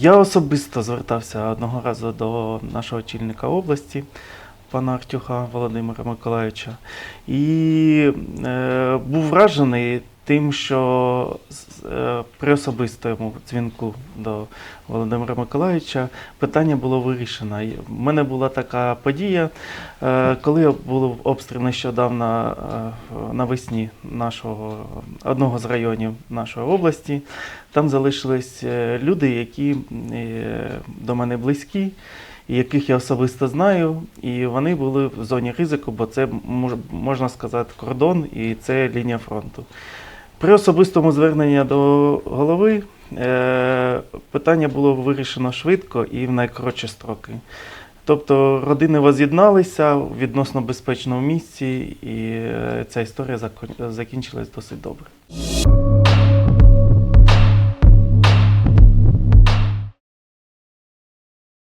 Я особисто звертався одного разу до нашого очільника області, пана Артюха Володимира Миколаївича, і е, був вражений тим, що е, при особистому дзвінку до Володимира Миколаївича питання було вирішено. В мене була така подія, е, коли був обстріл нещодавно е, навесні нашого одного з районів нашої області. Там залишились люди, які до мене близькі, яких я особисто знаю, і вони були в зоні ризику, бо це мож- можна сказати кордон і це лінія фронту. При особистому зверненні до голови е, питання було вирішено швидко і в найкоротші строки. Тобто родини воз'єдналися в відносно безпечному місці, і е, ця історія закон- закінчилась досить добре.